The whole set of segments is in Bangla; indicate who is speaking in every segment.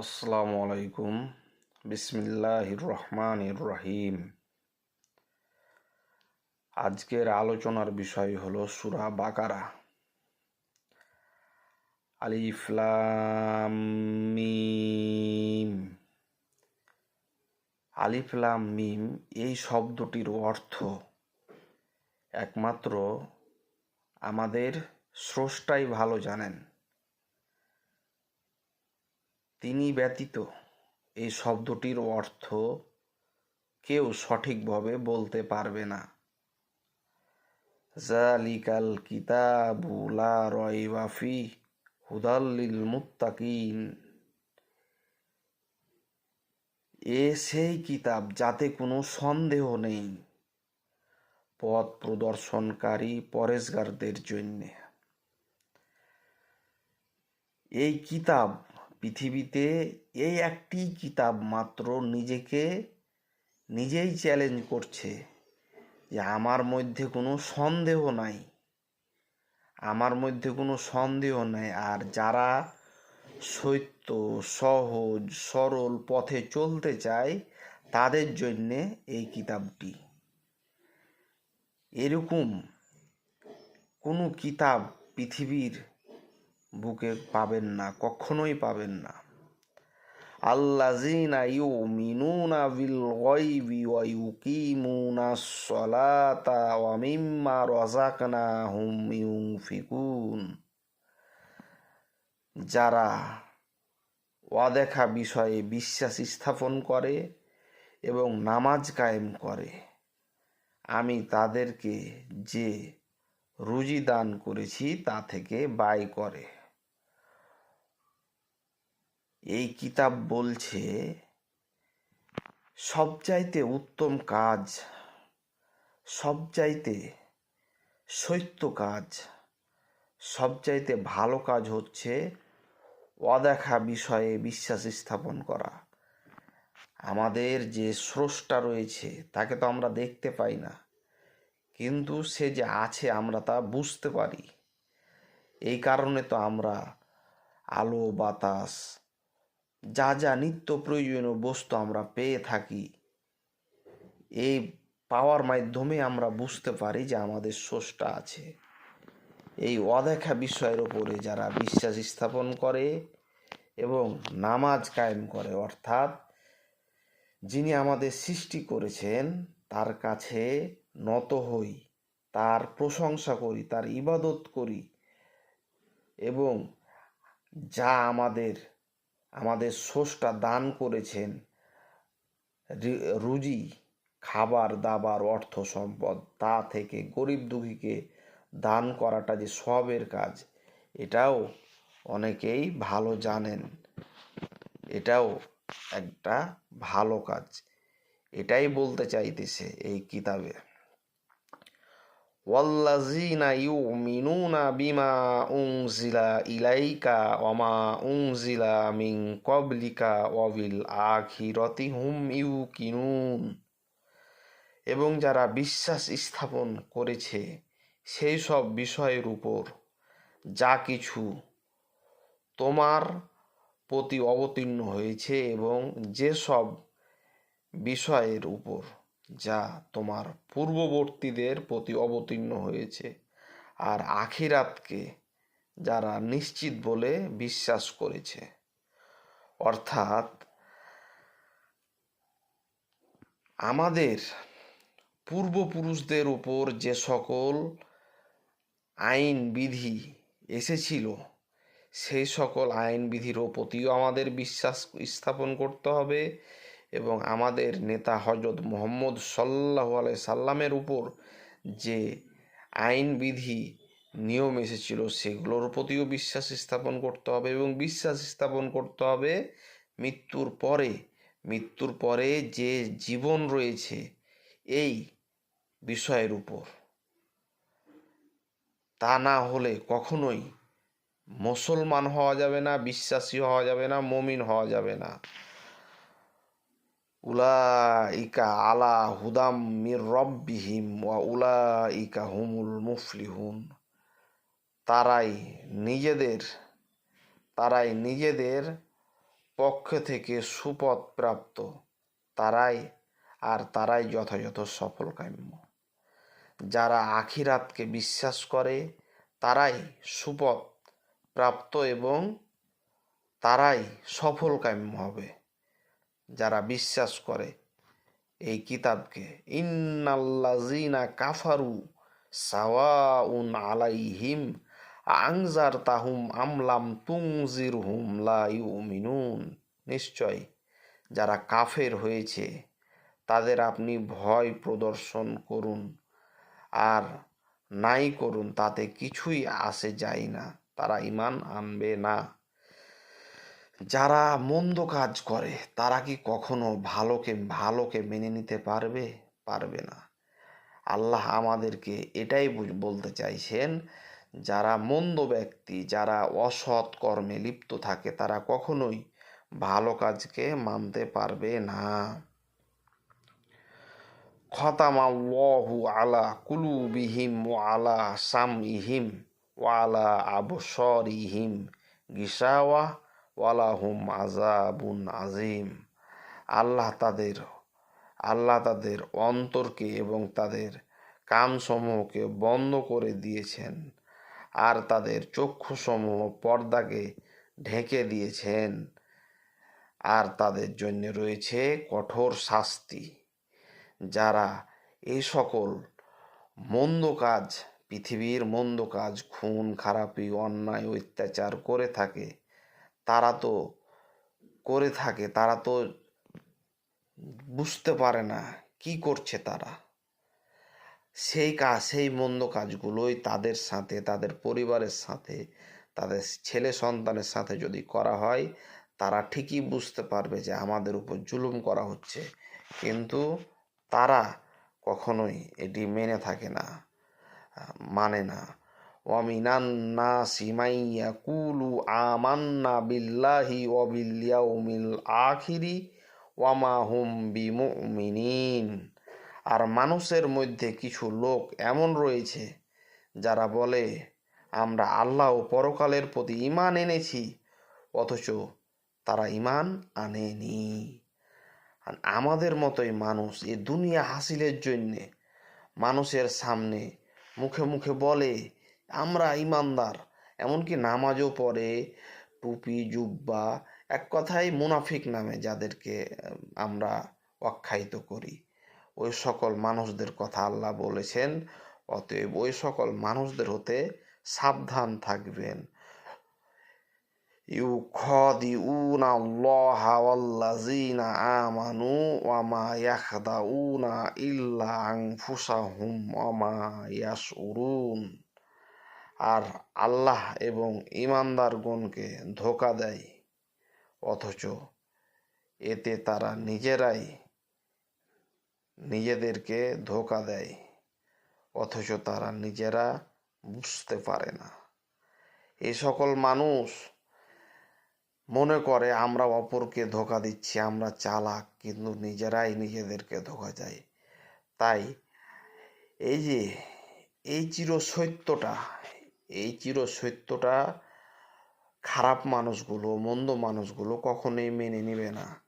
Speaker 1: আসসালামু আলাইকুম বিসমিল্লাহ রহমান রহিম আজকের আলোচনার বিষয় হল সুরা বাকারা। আলিফলাম মিম। আলিফলাম মিম এই শব্দটির অর্থ একমাত্র আমাদের স্রষ্টাই ভালো জানেন। তিনি ব্যতীত এই শব্দটির অর্থ কেউ সঠিকভাবে বলতে পারবে না। জালিকাল কিতাবু লা রয়বা ফি হুদাল্লিল মুত্তাকিন। এ সেই কিতাব যাতে কোনো সন্দেহ নেই পথ প্রদর্শনকারী পরেশগারদের জন্যে। এই কিতাব পৃথিবীতে এই একটি কিতাব মাত্র নিজেকে নিজেই চ্যালেঞ্জ করছে যে আমার মধ্যে কোনো সন্দেহ নাই। আমার মধ্যে কোনো সন্দেহ নাই আর যারা সত্য, সহজ, সরল পথে চলতে চায় তাদের জন্যে এই কিতাবটি। এরকম কোনো কিতাব পৃথিবীর বুকে পাবেন না, কখনোই পাবেন না। সলাতা যারা অদেখা বিষয়ে বিশ্বাস স্থাপন করে এবং নামাজ কায়েম করে, আমি তাদেরকে যে রুজি দান করেছি তা থেকে ব্যয় করে। এই কিতাব বলছে সবচাইতে উত্তম কাজ সবচাইতে সত্য কাজ সবচাইতে ভালো কাজ হচ্ছে অদেখা বিষয়ে বিশ্বাস স্থাপন করা। আমাদের যে স্রষ্টা রয়েছে, তাকে তো আমরা দেখতে পাই না, কিন্তু সে যে আছে আমরা তা বুঝতে পারি। এই কারণে তো আমরা আলো, বাতাস যা যা নিত্য প্রয়োজনীয় বস্তু আমরা পেয়ে থাকি, এই পাওয়ার মাধ্যমে আমরা বুঝতে পারি যে আমাদের স্রষ্টা আছে। এই অদেখা বিষয়ের ওপরে যারা বিশ্বাস স্থাপন করে এবং নামাজ কায়েম করে, অর্থাৎ যিনি আমাদের সৃষ্টি করেছেন, তার কাছে নত হই, তার প্রশংসা করি, তার ইবাদত করি এবং যা আমাদের আমাদের স্রষ্টা দান করেছেন। রুজি, খাবার, দাবার, অর্থ সম্পদ, তা থেকে গরিব দুঃখীকে দান করাটা যে সবের কাজ, এটাও অনেকেই ভালো জানেন। এটাও একটা ভালো কাজ। এটাই বলতে চাইতেছে এই কিতাবে। ওয়াল্লাজিনা ইউমিনুনা বিমা উনজিলা ইলাইকা ওমা উনজিলা মিন কবলিকা ওয়াবিল আখিরতি হুম ইউকিনুন এবং যারা বিশ্বাস স্থাপন করেছে, সেই সব বিষয়ের উপর যা কিছু তোমার প্রতি অবতীর্ণ হয়েছে এবং যেসব বিষয়ের উপর যা তোমার পূর্ববর্তীদের প্রতি অবতীর্ণ হয়েছে আর আখিরাতকে যারা নিশ্চিত বলে বিশ্বাস করেছে। অর্থাৎ আমাদের পূর্বপুরুষদের উপর যে সকল আইন বিধি এসেছিল, সেই সকল আইন বিধির প্রতিও আমাদের বিশ্বাস স্থাপন করতে হবে এবং আমাদের নেতা হজরত মোহাম্মদ সাল্লাহ আলাই সাল্লামের উপর যে আইন বিধি নিয়ম এসেছিল, সেগুলোর প্রতিও বিশ্বাস স্থাপন করতে হবে এবং বিশ্বাস স্থাপন করতে হবে মৃত্যুর পরে। মৃত্যুর পরে যে জীবন রয়েছে এই বিষয়ের উপর। তা না হলে কখনোই মুসলমান হওয়া যাবে না, বিশ্বাসী হওয়া যাবে না, মমিন হওয়া যাবে না। উলাইকা আলা হুদাম মির রব্বিহিম ওয়া উলাইকা হুমুল মুফলিহুন। তারাই নিজেদের তারাই নিজেদের পক্ষ থেকে সুপথ প্রাপ্ত। তারাই আর তারাই যথাযথ সফল কাম্য। যারা আখিরাতকে বিশ্বাস করে, তারাই সুপথ প্রাপ্ত এবং তারাই সফল কাম্য হবে। যারা বিশ্বাস করে এই কিতাবকে ইন্নাল্লাজিনা কাফারু সাওয়াউন আলাইহিম আংজার তাহুম আমলাম তুংজির হুম লা ইউমিনুন। নিশ্চয় যারা কাফের হয়েছে, তাদের আপনি ভয় প্রদর্শন করুন আর নাই করুন, তাতে কিছুই আসে যায় না, তারা ইমান আনবে না। যারা মন্দ কাজ করে, তারা কি কখনো ভালোকে ভালোকে মেনে নিতে পারবে? পারবে না। আল্লাহ আমাদেরকে এটাই বলতে চাইছেন, যারা মন্দ ব্যক্তি, যারা অসৎ কর্মে লিপ্ত থাকে, তারা কখনোই ভালো কাজকে মানতে পারবে না। খতামাল্লাহু আলা কুলুবিহিম ওয়া আলা সামইহিম ওয়া আলা আবসরিহিম গিসাওয়া ওয়ালাহুম আজাবুন আজিম আল্লাহ তাদের আল্লাহ তাদের অন্তরকে এবং তাদের কানসমূহকে বন্ধ করে দিয়েছেন আর তাদের চক্ষুসমূহ পর্দাকে ঢেকে দিয়েছেন আর তাদের জন্য রয়েছে কঠোর শাস্তি। যারা এই সকল মন্দ কাজ, পৃথিবীর মন্দ কাজ, খুন, খারাপি, অন্যায়, অত্যাচার করে থাকে তারা তো করে থাকে, তারা তো বুঝতে পারে না কি করছে তারা। সেই কাজ সেই মন্দ কাজগুলোই তাদের সাথে, তাদের পরিবারের সাথে, তাদের ছেলে সন্তানের সাথে যদি করা হয়, তারা ঠিকই বুঝতে পারবে যে আমাদের উপর জুলুম করা হচ্ছে। কিন্তু তারা কখনোই এটি মেনে থাকে না মানে না। নাসি মাইয়া কুলু আমান্না বিল্লাহি ওয়াবিল ইয়াউমিল আখিরি ওয়ামা হুম বিমুমিনিন আর মানুষের মধ্যে কিছু লোক এমন রয়েছে, যারা বলে, আমরা আল্লাহ ও পরকালের প্রতি ইমান এনেছি, অথচ তারা ইমান আনেনি। আমাদের মতোই মানুষ এ দুনিয়া হাসিলের জন্যে মানুষের সামনে মুখে মুখে বলে আমরা ইমানদার এমনকি নামাজও পড়ে টুপি জুব্বা এক কথায় মুনাফিক নামে যাদেরকে আহ, আমরা আখ্যায়িত করি ওই সকল মানুষদের কথা আল্লাহ বলেছেন অতএব ওই সকল মানুষদের হতে সাবধান থাকবেন يخادعون الله والذين آمنوا وما يخدعون إلا أنفسهم وما يشعرون আর আল্লাহ এবং ইমানদারগণকে ধোকা দেয়। অথচ এতে তারা নিজেরাই নিজেদেরকে ধোকা দেয়, অথচ তারা নিজেরা বুঝতে পারে না। এই সকল মানুষ মনে করে, আমরা অপরকে ধোকা দিচ্ছি, আমরা চালাক, কিন্তু নিজেরাই নিজেদেরকে ধোকা যায় তাই এই যে, এই চির সত্যটা এই চির সত্যটা খারাপ মানুষগুলো, মন্দ মানুষগুলো কখনোই মেনে নেবে না।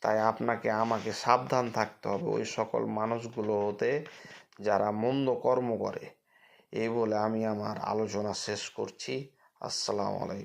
Speaker 1: তাই আপনাকে, আমাকে সাবধান থাকতে হবে ওই সকল মানুষগুলো হতে যারা মন্দ কর্ম করে। এই বলে আমি আমার আলোচনা শেষ করছি। আসসালামু আলাইকুম।